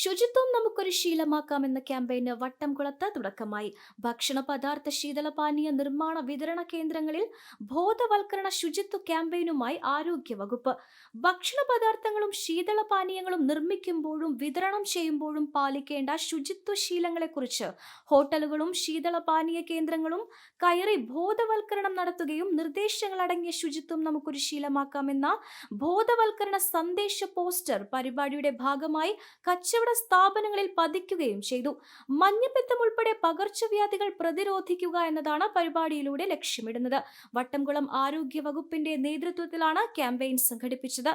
ശുചിത്വം നമുക്കൊരു ശീലമാക്കാം എന്ന ക്യാമ്പയിന് വട്ടംകുളത്ത് തുടക്കമായി. ഭക്ഷണ പദാർത്ഥ ശീതളപാനീയ നിർമ്മാണ വിതരണ കേന്ദ്രങ്ങളിൽ ബോധവൽക്കരണ ശുചിത്വ ക്യാമ്പയിനുമായി ആരോഗ്യ വകുപ്പ് ഭക്ഷണ പദാർത്ഥങ്ങളും ശീതളപാനീയങ്ങളും നിർമ്മിക്കുമ്പോഴും വിതരണം ചെയ്യുമ്പോഴും പാലിക്കേണ്ട ശുചിത്വ ശീലങ്ങളെക്കുറിച്ച് ഹോട്ടലുകളും ശീതളപാനീയ കേന്ദ്രങ്ങളും കയറി ബോധവൽക്കരണം നടത്തുകയും നിർദ്ദേശങ്ങളടങ്ങിയ ശുചിത്വം നമുക്കൊരു ശീലമാക്കാമെന്ന ബോധവൽക്കരണ സന്ദേശ പോസ്റ്റർ പരിപാടിയുടെ ഭാഗമായി കച്ചവട സ്ഥാപനങ്ങളിൽ പതിക്കുകയും ചെയ്തു. മഞ്ഞപ്പിത്തം ഉൾപ്പെടെ പകർച്ചവ്യാധികൾ പ്രതിരോധിക്കുക എന്നതാണ് പരിപാടിയിലൂടെ ലക്ഷ്യമിടുന്നത്. വട്ടംകുളം ആരോഗ്യ വകുപ്പിന്റെ നേതൃത്വത്തിലാണ് ക്യാമ്പയിൻ സംഘടിപ്പിച്ചത്.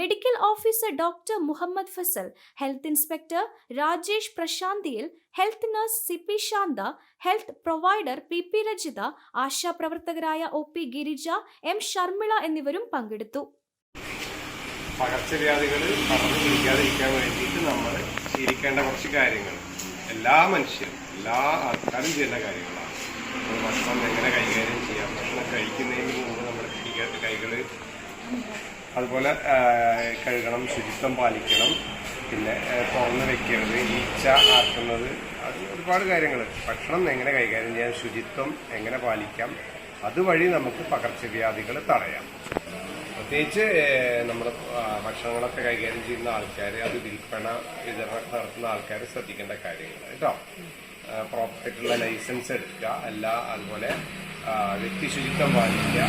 Medical officer doctor Mohammed Fazal health inspector Rajesh പ്രശാന്തിയിൽ health nurse C P Shantha health provider P P Rajitha ആശാപ്രവർത്തകരായ O P Girija M Sharmila എന്നിവരും പങ്കെടുത്തു. പകർച്ചവ്യാധികൾ പടർന്നു പിടിക്കാതിരിക്കാൻ വേണ്ടിയിട്ട് നമ്മൾ ശീലിക്കേണ്ട കുറച്ച് കാര്യങ്ങൾ. എല്ലാ മനുഷ്യരും എല്ലാ ആൾക്കാരും ചെയ്യേണ്ട കാര്യങ്ങളാണ്. ഭക്ഷണം എങ്ങനെ കൈകാര്യം ചെയ്യാം ഭക്ഷണം കഴിക്കുന്നതിന് മുമ്പ് നമ്മുടെ കൈകൾ അതുപോലെ കഴുകണം ശുചിത്വം പാലിക്കണം. പിന്നെ തുറന്ന് വെക്കരുത് ഈച്ച ആക്കുന്നത് അത് ഒരുപാട് കാര്യങ്ങൾ ഭക്ഷണം എങ്ങനെ കൈകാര്യം ചെയ്യാം ശുചിത്വം എങ്ങനെ പാലിക്കാം അതുവഴി നമുക്ക് പകർച്ചവ്യാധികൾ തടയാം. പ്രത്യേകിച്ച് നമ്മൾ ഭക്ഷണങ്ങളൊക്കെ കൈകാര്യം ചെയ്യുന്ന ആൾക്കാർ അത് വിൽപ്പന വിതരണം നടത്തുന്ന ആൾക്കാർ ശ്രദ്ധിക്കേണ്ട കാര്യങ്ങൾ കേട്ടോ. പ്രോപ്പറായിട്ടുള്ള ലൈസൻസ് എടുക്കുക അല്ല അതുപോലെ വ്യക്തി ശുചിത്വം പാലിക്കുക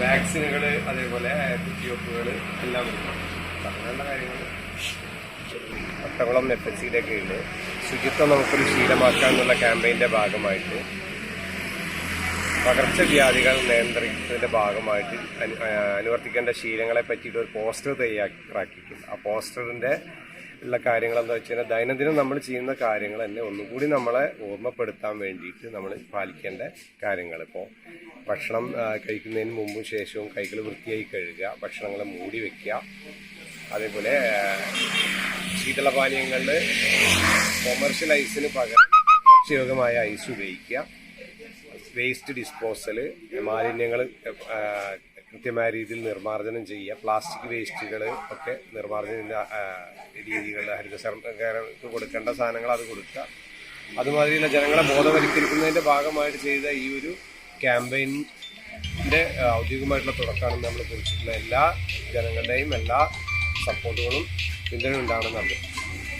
വാക്സിനുകൾ അതേപോലെ കുത്തിവെപ്പുകൾ എല്ലാം എടുക്കണം അങ്ങനെയുള്ള കാര്യങ്ങൾ വട്ടകുളം എഫ് എസ് സിയുടെ കീഴിൽ ശുചിത്വം നമുക്കൊരു ശീലമാക്കാം എന്നുള്ള ക്യാമ്പയിന്റെ ഭാഗമായിട്ട് പകർച്ചവ്യാധികൾ നിയന്ത്രിക്കുന്നതിന്റെ ഭാഗമായിട്ട് അനു- അനുവർത്തിക്കേണ്ട ശീലങ്ങളെ പറ്റിയിട്ട് ഒരു പോസ്റ്റർ തയ്യാറാക്കിയിട്ടുണ്ട്. ആ പോസ്റ്ററിന്റെ ഉള്ള കാര്യങ്ങൾ എന്താ വെച്ച് കഴിഞ്ഞാൽ ദൈനംദിനം നമ്മൾ ചെയ്യുന്ന കാര്യങ്ങൾ തന്നെ ഒന്നുകൂടി നമ്മളെ ഓർമ്മപ്പെടുത്താൻ വേണ്ടിയിട്ട് നമ്മൾ പാലിക്കേണ്ട കാര്യങ്ങൾ. ഇപ്പോൾ ഭക്ഷണം കഴിക്കുന്നതിന് മുമ്പും ശേഷവും കൈകൾ വൃത്തിയായി കഴുകുക ഭക്ഷണങ്ങൾ മൂടി വയ്ക്കുക അതേപോലെ ശീതളപാനീയങ്ങളിൽ കൊമേഴ്ഷ്യൽ ഐസിന് പകരം ഭക്ഷ്യയോഗമായ ഐസ് ഉപയോഗിക്കുക. വേസ്റ്റ് ഡിസ്പോസൽ മാലിന്യങ്ങൾ കൃത്യമായ രീതിയിൽ നിർമ്മാർജനം ചെയ്യുക. പ്ലാസ്റ്റിക് വേസ്റ്റുകൾ ഒക്കെ നിർമ്മാർജന രീതികൾ ഹരിതസർക്കാർക്ക് കൊടുക്കേണ്ട സാധനങ്ങൾ അത് കൊടുക്കുക. അതുമാതിരിയുള്ള ജനങ്ങളെ ബോധവൽക്കരിക്കുന്നതിന്റെ ഭാഗമായിട്ട് ചെയ്ത ഈ ഒരു ക്യാമ്പയിന്റെ ഔദ്യോഗികമായിട്ടുള്ള തുടക്കമാണ് നമ്മൾ കുറിച്ചിട്ടുള്ള എല്ലാ ജനങ്ങളുടെയും എല്ലാ സപ്പോർട്ടുകളും പിന്തുണ ഉണ്ടാവണം നമ്മൾ